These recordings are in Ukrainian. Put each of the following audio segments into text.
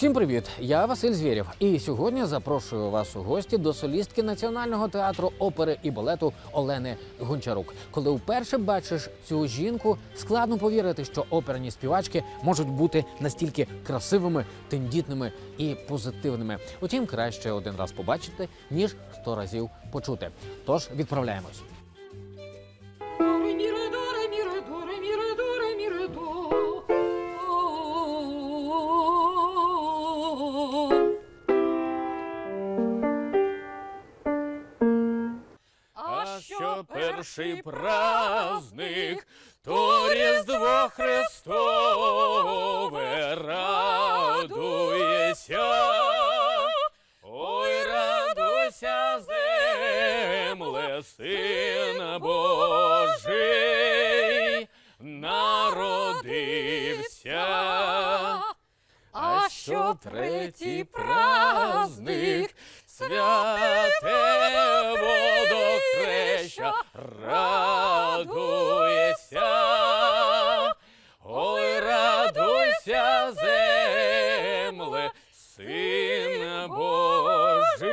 Всім привіт! Я Василь Звєрєв. І сьогодні запрошую вас у гості до солістки Національного театру опери і балету Олени Гончарук. Коли вперше бачиш цю жінку, складно повірити, що оперні співачки можуть бути настільки красивими, тендітними і позитивними. Утім, краще один раз побачити, ніж сто разів почути. Тож відправляємось. Що перший праздник, то Різдво Христове радуєся. Ой, радуйся, земле, син Божий, народився. А що третій праздник, святе водохреща, радуйся, ой, радуйся, земле, син Божий,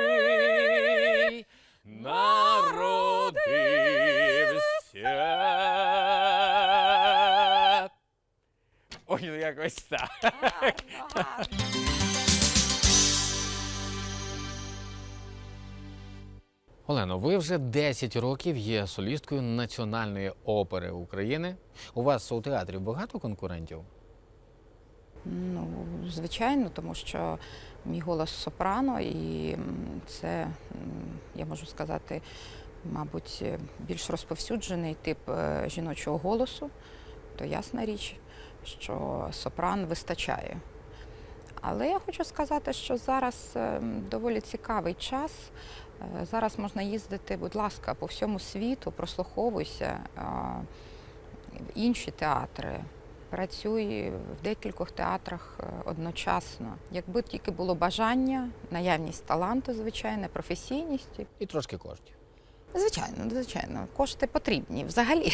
народився. Ой, ну якось так. Олено, ви вже 10 років є солісткою Національної опери України. У вас у театрі багато конкурентів? Ну, звичайно, тому що мій голос сопрано, і це, я можу сказати, мабуть, більш розповсюджений тип е, жіночого голосу, то ясна річ, що сопран вистачає. Але я хочу сказати, що зараз е, доволі цікавий час. Е, Зараз можна їздити, будь ласка, по всьому світу, прослуховуйся в інші театри. Працюю в декількох театрах е, одночасно. Якби тільки було бажання, наявність таланту, звичайно, професійність. І трошки коштів. Звичайно, звичайно, кошти потрібні взагалі.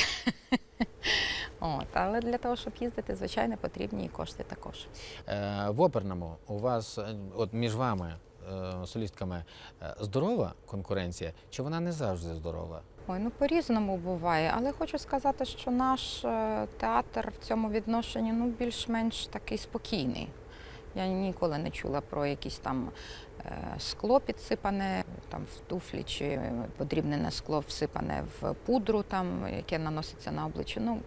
От, але для того, щоб їздити, звичайно, потрібні і кошти також. Е, в оперному у вас, е, от між вами, солістками, е, здорова конкуренція, чи вона не завжди здорова? Ой, ну по-різному буває, але хочу сказати, що наш е, театр в цьому відношенні ну, більш-менш такий спокійний. Я ніколи не чула про якісь там е, скло підсипане там в туфлі, чи подрібнене скло всипане в пудру, там, яке наноситься на обличчя. Ну,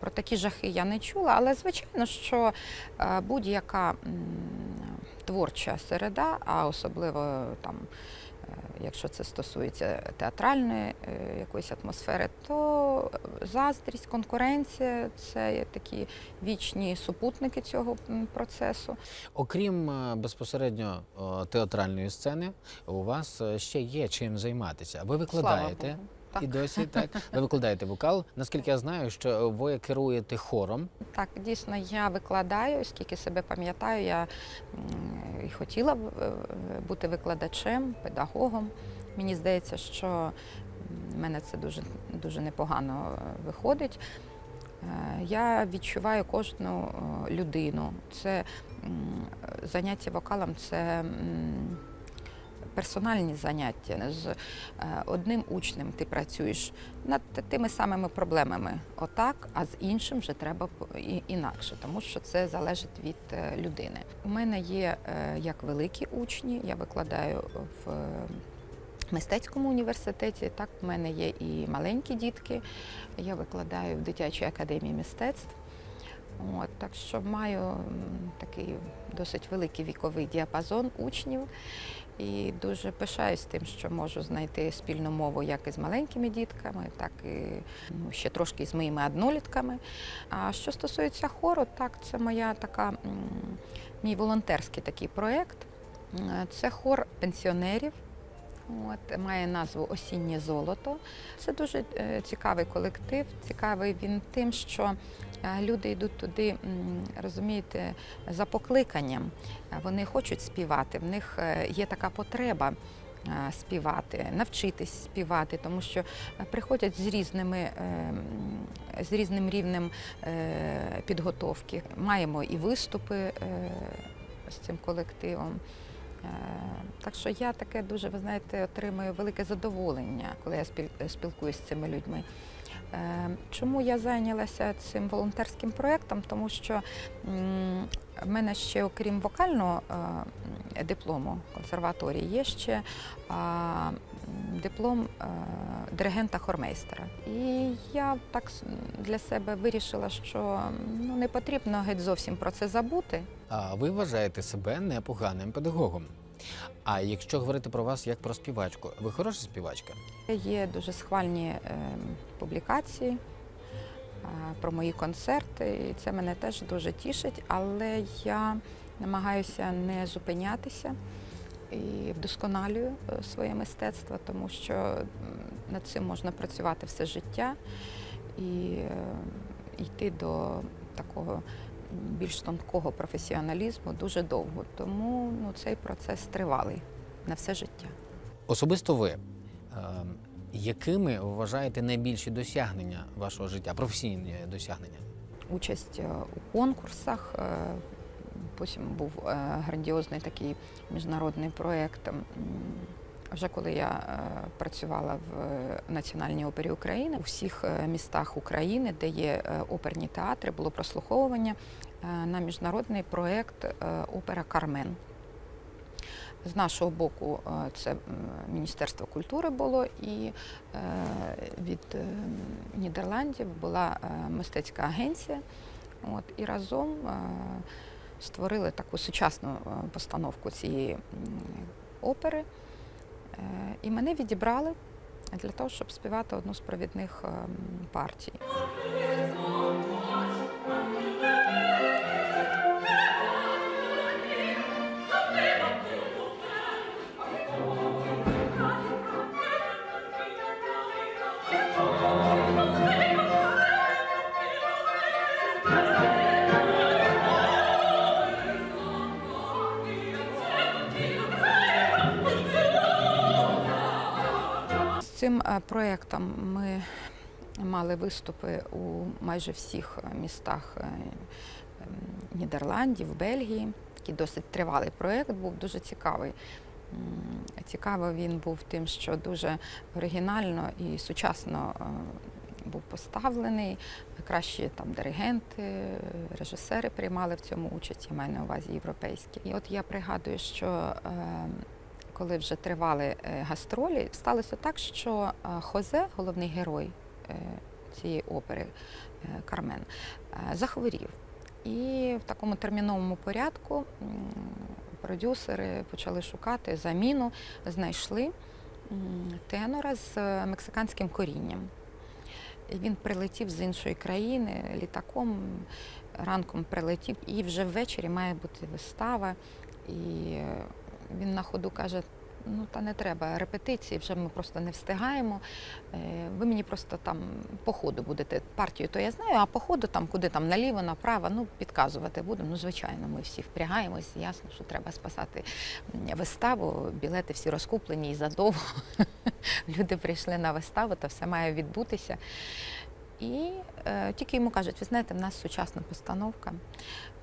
про такі жахи я не чула, але звичайно, що е, будь-яка творча середа, а особливо там Е, Якщо це стосується театральної е, якоїсь атмосфери, то заздрість, конкуренція це такі вічні супутники цього процесу. Окрім безпосередньо театральної сцени, у вас ще є чим займатися. Ви викладаєте Слава Богу. Так. і досі так. Ви викладаєте вокал. Наскільки я знаю, що ви керуєте хором. Так, дійсно, я викладаю, оскільки себе пам'ятаю, я і хотіла е, бути викладачем, педагогом. Мені здається, що в мене це дуже, дуже непогано е, виходить. Е, Я відчуваю кожну людину. Це заняття вокалом це персональні заняття. З е, одним учнем ти працюєш над тими самими проблемами отак, а з іншим вже треба інакше, тому що це залежить від е, людини. У мене є е, як великі учні, я викладаю в мистецькому університеті. Так, в мене є і маленькі дітки. Я викладаю в дитячій академії мистецтв. От, так що маю такий досить великий віковий діапазон учнів. І дуже пишаюсь тим, що можу знайти спільну мову як із маленькими дітками, так і ну, ще трошки з моїми однолітками. А що стосується хору, так це моя така мій волонтерський такий проєкт. Е, Це хор пенсіонерів. От, має назву Осіннє золото. Це дуже е, цікавий колектив. Цікавий він тим, що е, люди йдуть туди, розумієте, за покликанням. Вони хочуть співати, в них е, є така потреба співати, навчитись співати, тому що приходять з різними. З різним рівнем підготовки. Маємо і виступи з цим колективом. Е, Так що я таке дуже, ви знаєте, отримую велике задоволення, коли я спілкуюся з цими людьми. Е, Чому я зайнялася цим волонтерським проєктом? Тому що в мене ще, окрім вокального е, диплому консерваторії, є ще диплом е, диригента хормейстера. І я так для себе вирішила, що ну, не потрібно геть зовсім про це забути. А ви вважаєте себе непоганим педагогом. А якщо говорити про вас як про співачку, ви хороша співачка? Є дуже схвальні е, публікації е, про мої концерти, і це мене теж дуже тішить, але я намагаюся не зупинятися і вдосконалюю е, своє мистецтво, тому що над цим можна працювати все життя і е, йти до такого більш тонкого професіоналізму дуже довго. Тому ну, цей процес тривалий на все життя. Особисто ви, е, якими вважаєте найбільші досягнення вашого життя, професійні досягнення? участь у конкурсах. Потім був е, грандіозний такий міжнародний проєкт. Вже коли я е, працювала в е, Національній опері України, у всіх містах України, де є оперні театри, було прослуховування на міжнародний проєкт Опера Кармен. З нашого боку це Міністерство культури було, і від Нідерландів була мистецька агенція. От, і разом створили таку сучасну е, постановку цієї опери. Е, І мене відібрали для того, щоб співати одну з провідних е, партій. Проєктом ми мали виступи у майже всіх е, містах е, ем, Нідерландів, Бельгії. Такий досить тривалий проєкт був, дуже цікавий. Цікавий він був тим, що дуже оригінально і сучасно е, був поставлений. Кращі там диригенти, режисери приймали в цьому участь, я маю на увазі європейські. І от я пригадую, що е, коли вже тривали е, гастролі, сталося так, що е, Хозе, головний герой е, цієї опери Кармен, захворів. І в такому терміновому порядку продюсери почали шукати заміну, знайшли тенора з мексиканським корінням. І Він прилетів з іншої країни літаком, ранком прилетів, і вже ввечері має бути вистава. І він на ходу каже: ну та не треба репетиції, вже ми просто не встигаємо. Е, Ви мені просто там по ходу будете партію, то я знаю, а по ходу там куди там наліво, направо, ну підказувати будемо. Ну, звичайно, ми всі впрягаємось. Ясно, що треба спасати виставу. Білети всі розкуплені і задовго. Люди прийшли на виставу, то все має відбутися. І е, тільки йому кажуть, ви знаєте, в нас сучасна постановка,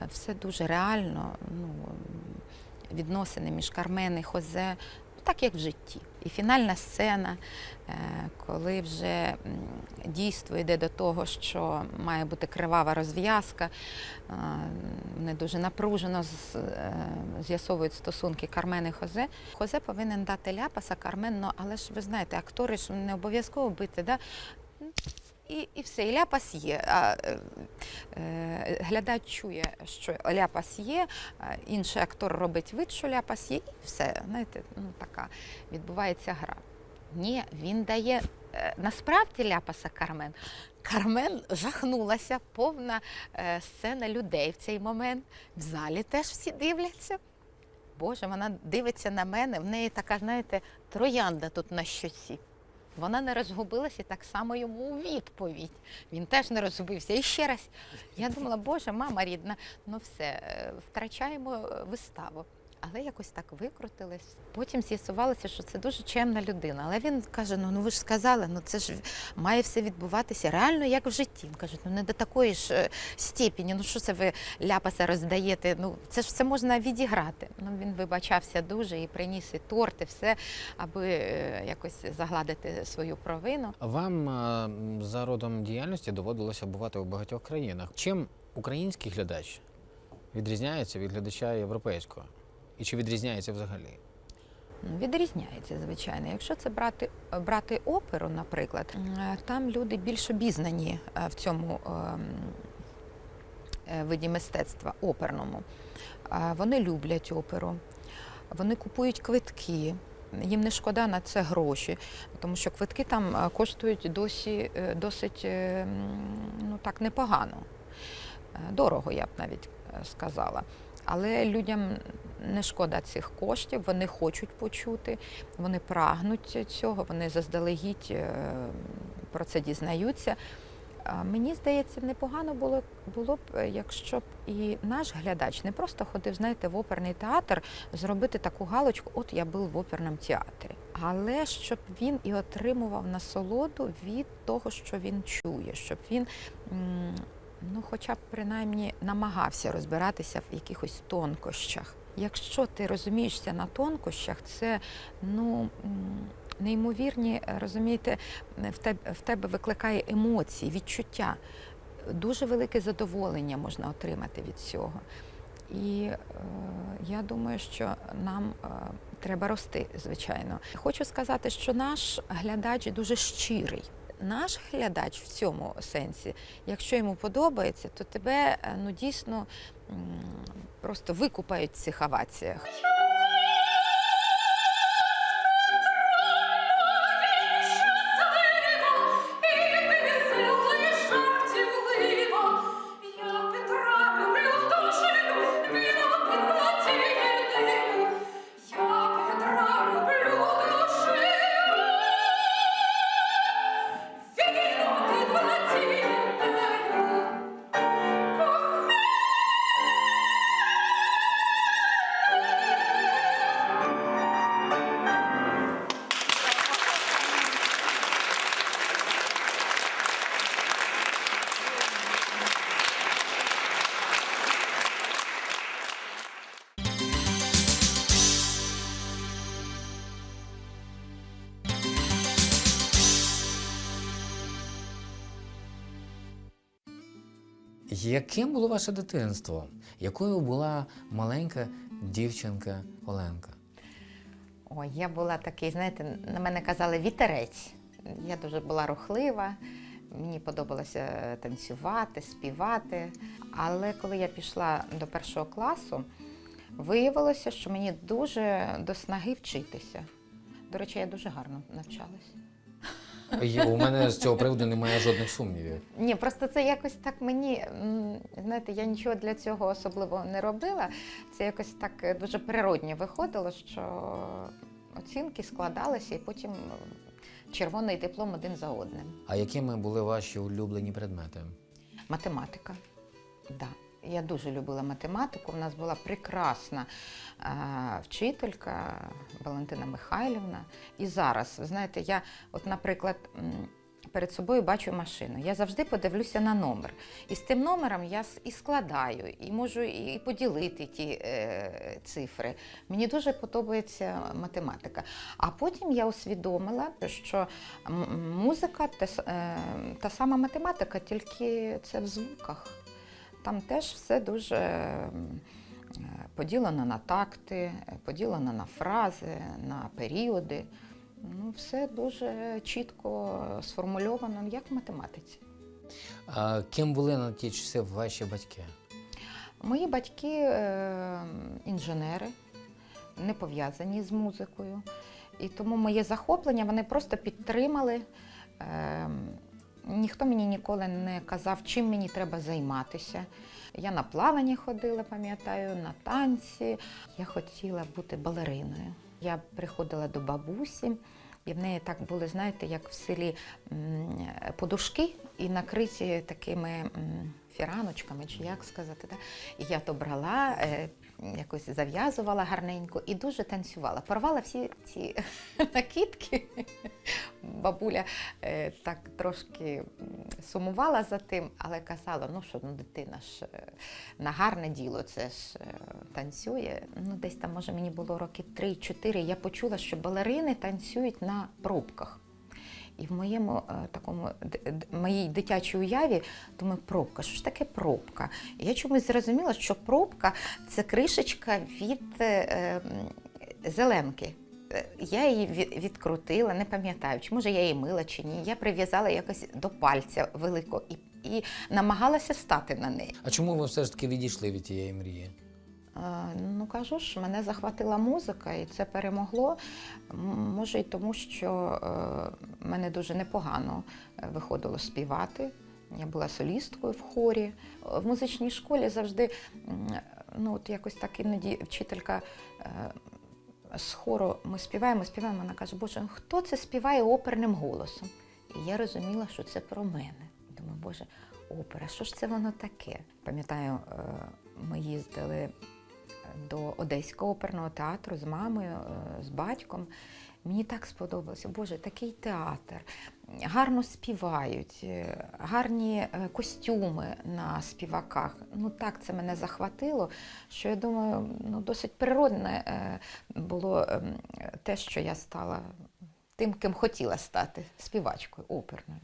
все дуже реально. Ну, відносини між Кармен і Хозе, ну, так як в житті. І фінальна сцена, е, коли вже дійство йде до того, що має бути кривава розв'язка, е, вони дуже напружено е, з'ясовують стосунки Кармен і Хозе. Хозе повинен дати ляпаса Кармен, але ж ви знаєте, актори ж не обов'язково бити. Да? І, і все, і ляпас є. А, е, е, глядач чує, що ляпас є, а інший актор робить вид, що ляпас є, і все. Знаєте, ну така відбувається гра. Ні, він дає е, насправді ляпаса Кармен. Кармен жахнулася, повна е, сцена людей в цей момент. В залі теж всі дивляться. Боже, вона дивиться на мене, в неї така, знаєте, троянда тут на щоці. Вона не розгубилася так само йому у відповідь. Він теж не розгубився. І ще раз. Я думала, боже, мама рідна, ну все, е, втрачаємо е, виставу. Але якось так викрутились. Потім з'ясувалося, що це дуже чемна людина. Але він каже: ну, ну ви ж сказали, ну це ж має все відбуватися реально як в житті. Він каже, ну не до такої ж е, степені, ну що це ви ляпаса роздаєте? Ну це ж все можна відіграти. Ну він вибачався дуже і приніс і торт, і все, аби е, якось загладити свою провину. Вам е, за родом діяльності доводилося бувати у багатьох країнах. Чим український глядач відрізняється від глядача європейського? І чи відрізняється взагалі? Ну, Відрізняється, звичайно. Якщо це брати, брати оперу, наприклад, е, там люди більш обізнані е, в цьому ем, е, виді мистецтва оперному. Вони люблять оперу, вони купують квитки. Їм не шкода на це гроші, тому що квитки там коштують досі досить ну, так непогано. Дорого, я б навіть сказала. Але людям не шкода цих коштів, вони хочуть почути, вони прагнуть цього, вони заздалегідь е, про це дізнаються. Мені здається, непогано було, було б, е, якщо б і наш глядач не просто ходив, знаєте, в оперний театр, зробити таку галочку, от я був в оперному театрі. Але щоб він і отримував насолоду від того, що він чує, щоб він ну, хоча б принаймні намагався розбиратися в якихось тонкощах. Якщо ти розумієшся на тонкощах, це ну. Неймовірні, розумієте, в тебе викликає емоції, відчуття. Дуже велике задоволення можна отримати від цього. І е, я думаю, що нам е, треба рости, звичайно. Хочу сказати, що наш глядач дуже щирий. Наш глядач в цьому сенсі, якщо йому подобається, то тебе е, ну дійсно просто викупають в цих оваціях. Яким було ваше дитинство? Якою була маленька дівчинка Оленка? Ой, я була такий, знаєте, на мене казали вітерець. Я дуже була рухлива, мені подобалося танцювати, співати. Але коли я пішла до першого класу, виявилося, що мені дуже до снаги вчитися. До речі, я дуже гарно навчалась. Є- У мене з цього приводу немає жодних сумнівів. Ні, просто це якось так мені, знаєте, я нічого для цього особливо не робила. Це якось так е, дуже природньо виходило, що оцінки складалися і потім червоний диплом один за одним. А якими були ваші улюблені предмети? Математика. Да. Я дуже любила математику. У нас була прекрасна е, вчителька Валентина Михайлівна. І зараз, ви знаєте, я, от, наприклад, перед собою бачу машину. Я завжди подивлюся на номер. І з тим номером я і складаю, і можу і поділити ті е, цифри. Мені дуже подобається математика. А потім я усвідомила, що музика с- е, та сама математика, тільки це в звуках. Там теж все дуже е, поділено на такти, поділено на фрази, на періоди. Ну, все дуже чітко сформульовано, як в математиці. А ким були на ті часи ваші батьки? Мої батьки е, інженери, не пов'язані з музикою. І тому моє захоплення вони просто підтримали. Ніхто мені ніколи не казав, чим мені треба займатися. Я на плавання ходила, пам'ятаю, на танці. Я хотіла бути балериною. Я приходила до бабусі, і в неї так були, знаєте, як в селі подушки і накриті такими фіраночками, чи як сказати. Да? І я то брала, е, якось зав'язувала гарненько і дуже танцювала. Порвала всі ці накидки. Бабуля е, так трошки сумувала за тим, але казала, ну що ну, дитина ж е, на гарне діло, це ж е, танцює. Ну, десь там, може, мені було роки 3-4, я почула, що балерини танцюють на пробках. І в моєму е, такому моїй дитячій уяві думаю, пробка, що ж таке пробка? І я чомусь зрозуміла, що пробка це кришечка від е, зеленки. Е, Я її відкрутила, не пам'ятаю, чи може я її мила чи ні. Я прив'язала якось до пальця великого і, і намагалася стати на неї. А чому ви все ж таки відійшли від тієї мрії? Ну кажу ж, мене захватила музика, і це перемогло. Може, й тому, що е, мене дуже непогано е, виходило співати. Я була солісткою в хорі. В музичній школі завжди, ну от якось так іноді вчителька е, з хору ми співаємо, співаємо. Вона каже, Боже, хто це співає оперним голосом? І я розуміла, що це про мене. Думаю, Боже, опера, що ж це воно таке? Пам'ятаю, ми їздили до Одеського оперного театру з мамою, е, з батьком. Мені так сподобалося. Боже, такий театр. Гарно співають, е, гарні е, костюми на співаках. Ну так це мене захватило, що я думаю, ну досить природне було ем, те, що я стала тим, ким хотіла стати співачкою оперною.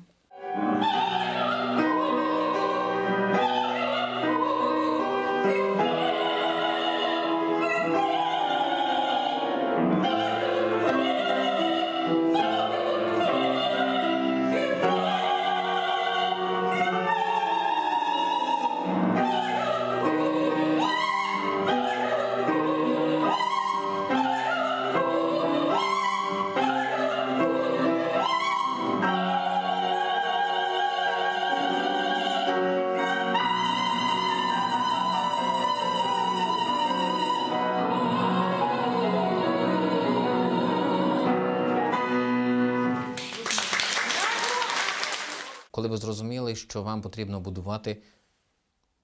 Коли ви зрозуміли, що вам потрібно будувати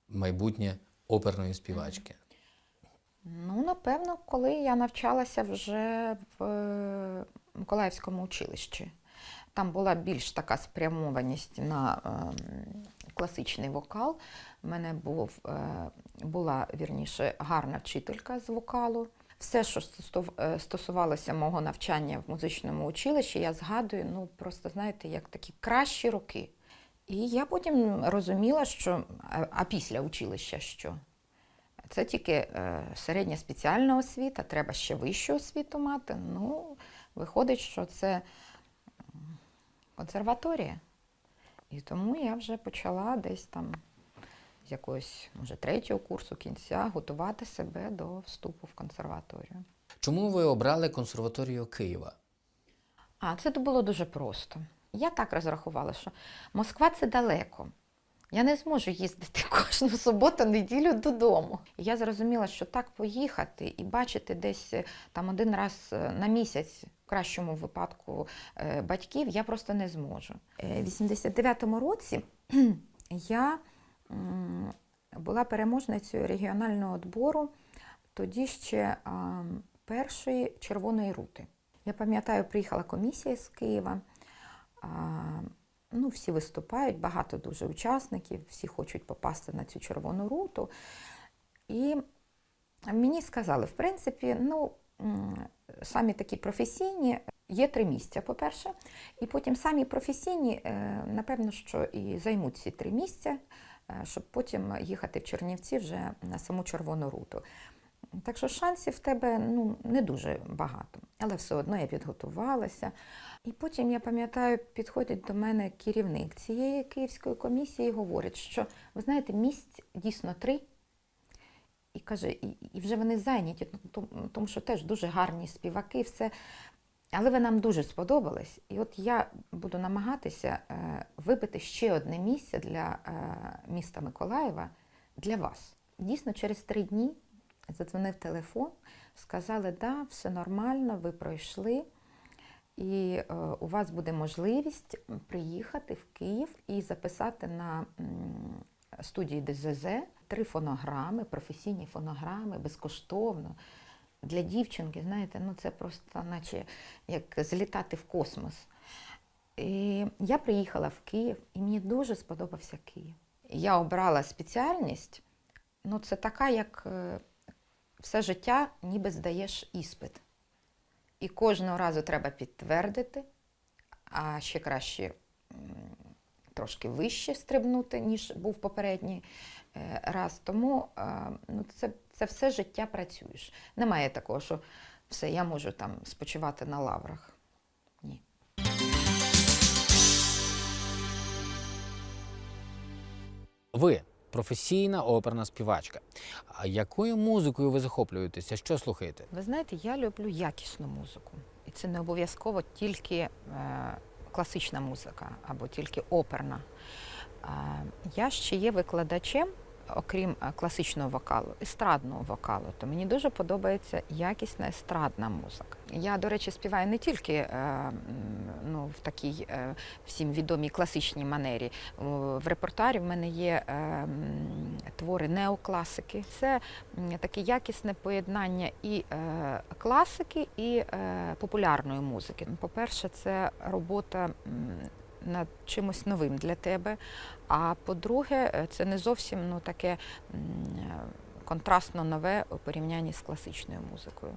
майбутнє оперної співачки? Ну, напевно, коли я навчалася вже в е, Миколаївському училищі. Там була більш така спрямованість на ем, класичний вокал. У мене був, е, була вірніше гарна вчителька з вокалу. Все, що е, стосувалося мого навчання в музичному училищі, я згадую, ну просто знаєте, як такі кращі роки. І я потім розуміла, що а, після училища що? Це тільки е, середня спеціальна освіта, треба ще вищу освіту мати. Ну, виходить, що це консерваторія. І тому я вже почала десь там з якогось, може, третього курсу кінця готувати себе до вступу в консерваторію. Чому ви обрали консерваторію Києва? А, це було дуже просто. Я так розрахувала, що Москва це далеко. Я не зможу їздити кожну суботу, неділю додому. Я зрозуміла, що так поїхати і бачити десь е, там один раз е, на місяць, в кращому випадку, е, батьків, я просто не зможу. В 89-му році я була переможницею регіонального відбору тоді ще першої червоної рути. Я пам'ятаю, приїхала комісія з Києва. Ну, всі виступають, багато дуже учасників, всі хочуть попасти на цю червону руту. І мені сказали, в принципі, ну, самі такі професійні, є три місця, по-перше, і потім самі професійні, е, напевно, що і займуть ці три місця, е, щоб потім їхати в Чернівці вже на саму червону руту. Так що шансів в тебе ну, не дуже багато, але все одно я підготувалася. І потім, я пам'ятаю, підходить до мене керівник цієї київської комісії і говорить, що ви знаєте, місць дійсно три. І каже, і, вже вони зайняті, ну, тому що теж дуже гарні співаки, все. Але ви нам дуже сподобались. І от я буду намагатися е, вибити ще одне місце для е, міста Миколаєва для вас. Дійсно, через три дні задзвонив телефон, сказали, да, все нормально, ви пройшли. І е, у вас буде можливість приїхати в Київ і записати на м, студії ДЗЗ Три фонограми, професійні фонограми, безкоштовно. Для дівчинки, знаєте, ну це просто наче як злітати в космос. І я приїхала в Київ, і мені дуже сподобався Київ. Я обрала спеціальність, ну це така, як е, все життя ніби здаєш іспит. І кожного разу треба підтвердити, а ще краще трошки вище стрибнути, ніж був попередній е, раз. Тому е, ну, це, це все життя працюєш. Немає такого, що все, я можу там спочивати на лаврах. Ні. Ви професійна оперна співачка. А якою музикою ви захоплюєтеся? Що слухаєте? Ви знаєте, я люблю якісну музику. І це не обов'язково тільки е, класична музика або тільки оперна. Е, я ще є викладачем, окрім е, класичного вокалу, естрадного вокалу. То мені дуже подобається якісна естрадна музика. Я, до речі, співаю не тільки е, ну, в такій е, всім відомій класичній манері. В репертуарі в мене є твори неокласики. Це таке якісне поєднання і класики, і популярної музики. По-перше, це робота над чимось новим для тебе. А по-друге, е, це не зовсім ну, таке е, контрастно нове у порівнянні з класичною музикою.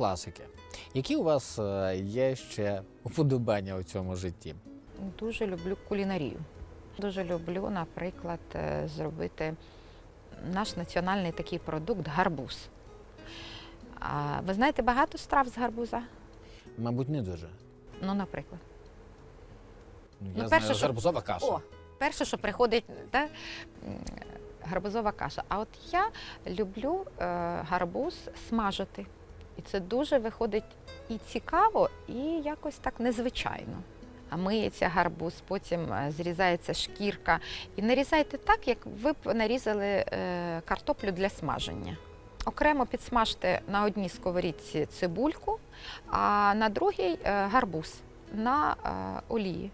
Крім неокласики, які у вас е, є ще уподобання у цьому житті? Дуже люблю кулінарію. Дуже люблю, наприклад, е, зробити наш національний такий продукт гарбуз. А ви знаєте багато страв з гарбуза? Мабуть, не дуже. Ну, наприклад. Ну, Ну, перше, знаю, що- гарбузова каша. О, перше, що приходить, да, гарбузова каша. А от я люблю е, гарбуз смажити. І це дуже виходить і цікаво, і якось так незвичайно. А миється гарбуз, потім е, зрізається шкірка. І нарізайте так, як ви б нарізали е, картоплю для смаження. Окремо підсмажте на одній сковорідці цибульку, а на другій е, гарбуз на олії.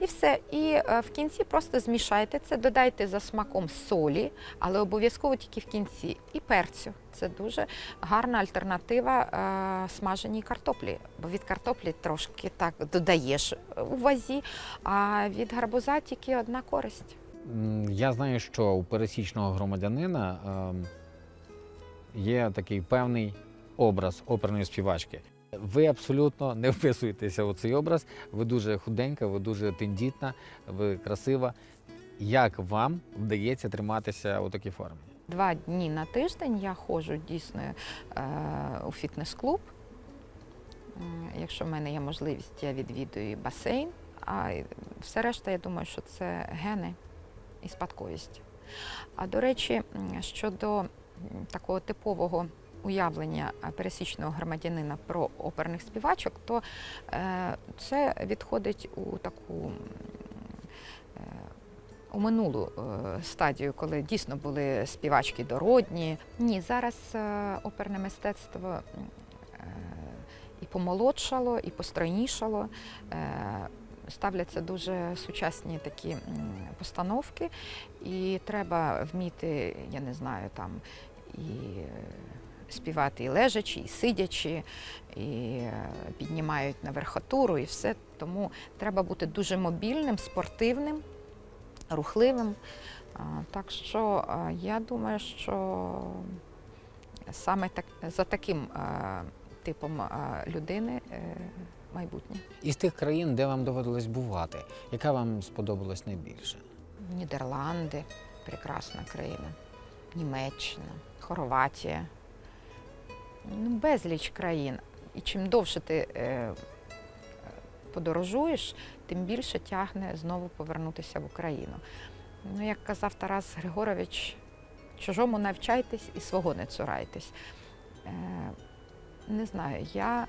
І все. І е, в кінці просто змішайте це, додайте за смаком солі, але обов'язково тільки в кінці, і перцю. Це дуже гарна альтернатива е, смаженій картоплі. Бо від картоплі трошки так додаєш у вазі, а від гарбуза тільки одна користь. Я знаю, що у пересічного громадянина ем, є такий певний образ оперної співачки. Ви абсолютно не вписуєтеся у цей образ. Ви дуже худенька, ви дуже тендітна, ви красива. Як вам вдається триматися у такій формі? Два дні на тиждень я ходжу дійсно е, у фітнес-клуб. Якщо в мене є можливість, я відвідую басейн. А все решта, я думаю, що це гени і спадковість. А до речі, щодо такого типового уявлення е, пересічного громадянина про оперних співачок, то е, це відходить у таку е, у минулу стадію, коли дійсно були співачки дородні. Ні, зараз оперне мистецтво і помолодшало, і постройнішало. Ставляться дуже сучасні такі постановки, і треба вміти, я не знаю, там і співати і лежачи, і сидячи, і е, піднімають на верхотуру, і все. Тому треба бути дуже мобільним, спортивним рухливим. Так що я думаю, що саме так, за таким типом людини е, майбутнє. Із тих країн, де вам доводилось бувати, яка вам сподобалась найбільше? Нідерланди прекрасна країна, Німеччина, Хорватія. Ну, безліч країн. І чим довше ти е, подорожуєш, тим більше тягне знову повернутися в Україну. Ну, як казав Тарас Григорович, чужому навчайтесь і свого не цурайтесь. Е, не знаю, я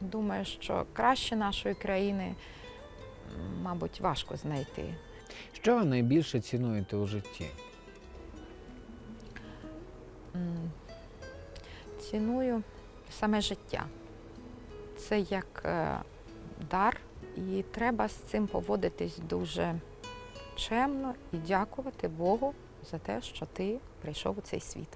думаю, що краще нашої країни, мабуть, важко знайти. Що ви найбільше цінуєте у житті? М, Ціную саме життя. Це як е, дар, і треба з цим поводитись дуже чемно і дякувати Богу за те, що ти прийшов у цей світ.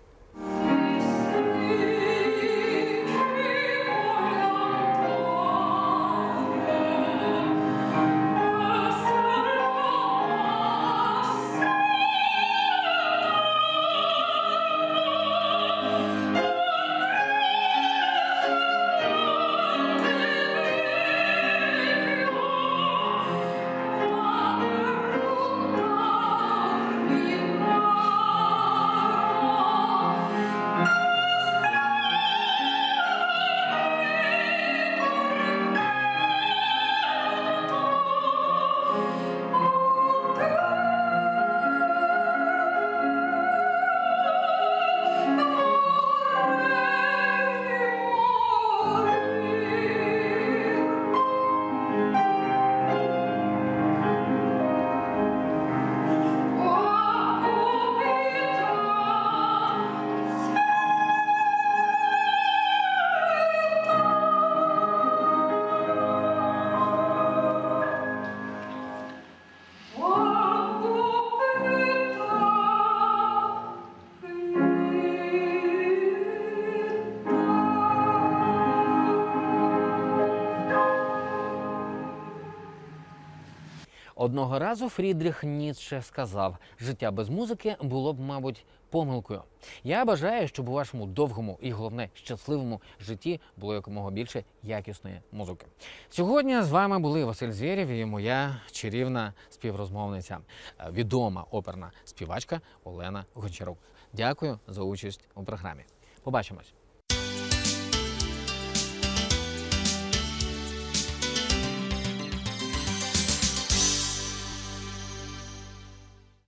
Одного разу Фрідріх Ніцше сказав: життя без музики було б, мабуть, помилкою. Я бажаю, щоб у вашому довгому і головне щасливому житті було якомога більше якісної музики. Сьогодні з вами були Василь Звєрєв і моя чарівна співрозмовниця, е, відома оперна співачка Олена Гончарук. Дякую за участь у програмі. Побачимось.